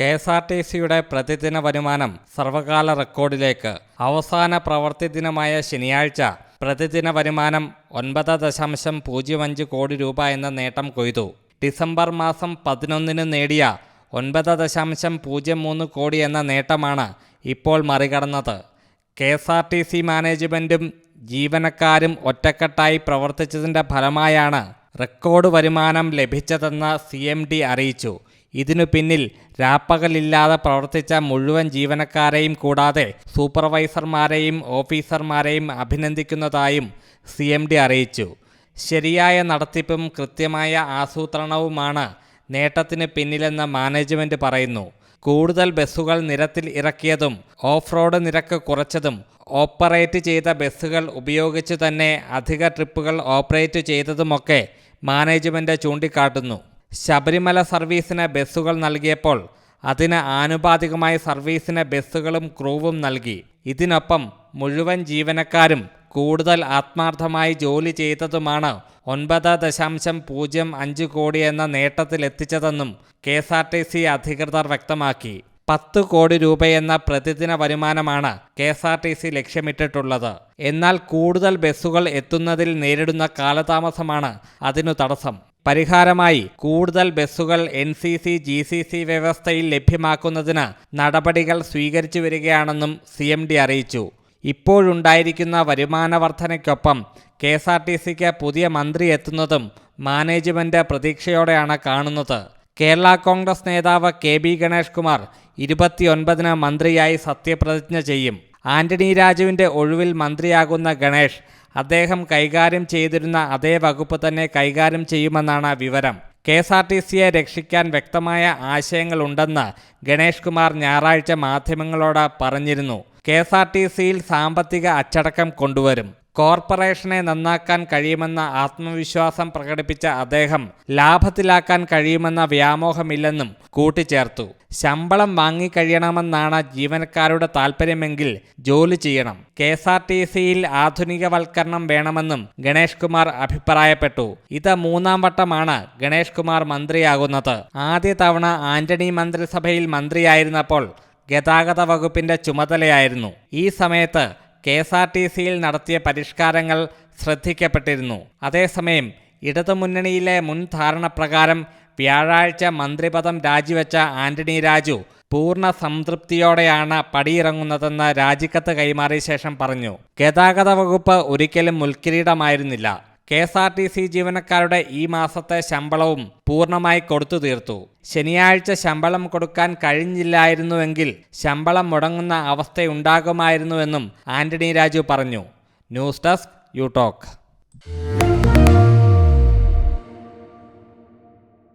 K S R T സിയുടെ പ്രതിദിന വരുമാനം സർവകാല റെക്കോർഡിലേക്ക് അവസാന പ്രവൃത്തി ദിനമായ ശനിയാഴ്ച പ്രതിദിന വരുമാനം ഒൻപത് ദശാംശം പൂജ്യം അഞ്ച് കോടി രൂപ എന്ന നേട്ടം കൊയ്തു. ഡിസംബർ മാസം പതിനൊന്നിന് നേടിയ ഒൻപത് ദശാംശം പൂജ്യം മൂന്ന് കോടി എന്ന നേട്ടമാണ് ഇപ്പോൾ മറികടന്നത്. K S R T C മാനേജ്മെന്റും ജീവനക്കാരും ഒറ്റക്കെട്ടായി പ്രവർത്തിച്ചതിന്റെ ഫലമായാണ് റെക്കോർഡ് വരുമാനം ലഭിച്ചതെന്ന് സി എം ഡി അറിയിച്ചു. ഇതിനു പിന്നിൽ രാപ്പകലില്ലാതെ പ്രവർത്തിച്ച മുഴുവൻ ജീവനക്കാരെയും കൂടാതെ സൂപ്പർവൈസർമാരെയും ഓഫീസർമാരെയും അഭിനന്ദിക്കുന്നതായും സി എം ഡി അറിയിച്ചു. ശരിയായ നടത്തിപ്പും കൃത്യമായ ആസൂത്രണവുമാണ് നേട്ടത്തിന് പിന്നിലെന്ന് മാനേജ്മെന്റ് പറയുന്നു. കൂടുതൽ ബസ്സുകൾ നിരത്തിൽ ഇറക്കിയതും ഓഫ് റോഡ് നിരക്ക് കുറച്ചതും ഓപ്പറേറ്റ് ചെയ്ത ബസ്സുകൾ ഉപയോഗിച്ച് തന്നെ അധിക ട്രിപ്പുകൾ ഓപ്പറേറ്റ് ചെയ്തതുമൊക്കെ മാനേജ്മെന്റ് ചൂണ്ടിക്കാട്ടുന്നു. ശബരിമല സർവീസിന് ബസ്സുകൾ നൽകിയപ്പോൾ അതിന് ആനുപാതികമായി സർവീസിന് ബസ്സുകളും ക്രൂവും നൽകി. ഇതിനൊപ്പം മുഴുവൻ ജീവനക്കാരും കൂടുതൽ ആത്മാർത്ഥമായി ജോലി ചെയ്തതുമാണ് ഒൻപത് ദശാംശം പൂജ്യം അഞ്ച് കോടി എന്ന നേട്ടത്തിലെത്തിച്ചതെന്നും K S R T C അധികൃതർ വ്യക്തമാക്കി. പത്ത് കോടി രൂപയെന്ന പ്രതിദിന വരുമാനമാണ് K S R T C ലക്ഷ്യമിട്ടിട്ടുള്ളത്. എന്നാൽ കൂടുതൽ ബസ്സുകൾ എത്തുന്നതിൽ നേരിടുന്ന കാലതാമസമാണ് അതിനു തടസ്സം. പരിഹാരമായി കൂടുതൽ ബസ്സുകൾ N C C G C C വ്യവസ്ഥയിൽ ലഭ്യമാക്കുന്നതിന് നടപടികൾ സ്വീകരിച്ചു വരികയാണെന്നും സി എം ഡി അറിയിച്ചു. ഇപ്പോഴുണ്ടായിരിക്കുന്ന വരുമാന വർധനയ്ക്കൊപ്പം കെ എസ് ആർ ടി സിക്ക് പുതിയ മന്ത്രി എത്തുന്നതും മാനേജ്മെന്റ് പ്രതീക്ഷയോടെയാണ് കാണുന്നത്. കേരള കോൺഗ്രസ് നേതാവ് കെ ബി ഗണേഷ് കുമാർ ഇരുപത്തിയൊൻപതിന് മന്ത്രിയായി സത്യപ്രതിജ്ഞ ചെയ്യും. ആന്റണി രാജുവിന്റെ ഒഴിവിൽ മന്ത്രിയാകുന്ന ഗണേഷ് അദ്ദേഹം കൈകാര്യം ചെയ്തിരുന്ന അതേ വകുപ്പ് തന്നെ കൈകാര്യം ചെയ്യുമെന്നാണ് വിവരം. കെ എസ് ആർ ടി സിയെ രക്ഷിക്കാൻ വ്യക്തമായ ആശയങ്ങളുണ്ടെന്ന് ഗണേഷ് കുമാർ ഞായറാഴ്ച മാധ്യമങ്ങളോട് പറഞ്ഞിരുന്നു. കെ എസ് ആർ ടി സിയിൽ സാമ്പത്തിക അച്ചടക്കം കൊണ്ടുവരും. കോർപ്പറേഷനെ നന്നാക്കാൻ കഴിയുമെന്ന ആത്മവിശ്വാസം പ്രകടിപ്പിച്ച അദ്ദേഹം ലാഭത്തിലാക്കാൻ കഴിയുമെന്ന വ്യാമോഹമില്ലെന്നും കൂട്ടിച്ചേർത്തു. ശമ്പളം വാങ്ങിക്കഴിയണമെന്നാണ് ജീവനക്കാരുടെ താൽപ്പര്യമെങ്കിൽ ജോലി ചെയ്യണം. കെ എസ് ആർ ടി സിയിൽ ആധുനികവൽക്കരണം വേണമെന്നും ഗണേഷ് കുമാർ അഭിപ്രായപ്പെട്ടു. ഇത് മൂന്നാം വട്ടമാണ് ഗണേഷ് കുമാർ മന്ത്രിയാകുന്നത്. ആദ്യ തവണ ആന്റണി മന്ത്രിസഭയിൽ മന്ത്രിയായിരുന്നപ്പോൾ ഗതാഗത വകുപ്പിന്റെ ചുമതലയായിരുന്നു. ഈ സമയത്ത് കെ എസ് ആർ ടി സിയിൽ നടത്തിയ പരിഷ്കാരങ്ങൾ ശ്രദ്ധിക്കപ്പെട്ടിരുന്നു. അതേസമയം ഇടതുമുന്നണിയിലെ മുൻ ധാരണപ്രകാരം വ്യാഴാഴ്ച മന്ത്രിപദം രാജിവെച്ച ആന്റണി രാജു പൂർണ സംതൃപ്തിയോടെയാണ് പടിയിറങ്ങുന്നതെന്ന് രാജിക്കത്ത് കൈമാറിയ ശേഷം പറഞ്ഞു. ഗതാഗത വകുപ്പ് ഒരിക്കലും മുൽക്കിരീടമായിരുന്നില്ല K S R T C ജീവനക്കാരുടെ ഈ മാസത്തെ ശമ്പളവും പൂർണമായി കൊടുത്തു തീർത്തു. ശനിയാഴ്ച ശമ്പളം കൊടുക്കാൻ കഴിഞ്ഞില്ലായിരുന്നുവെങ്കിൽ ശമ്പളം മുടങ്ങുന്ന അവസ്ഥയുണ്ടാകുമായിരുന്നുവെന്നും ആന്റണി രാജു പറഞ്ഞു. News desk you talk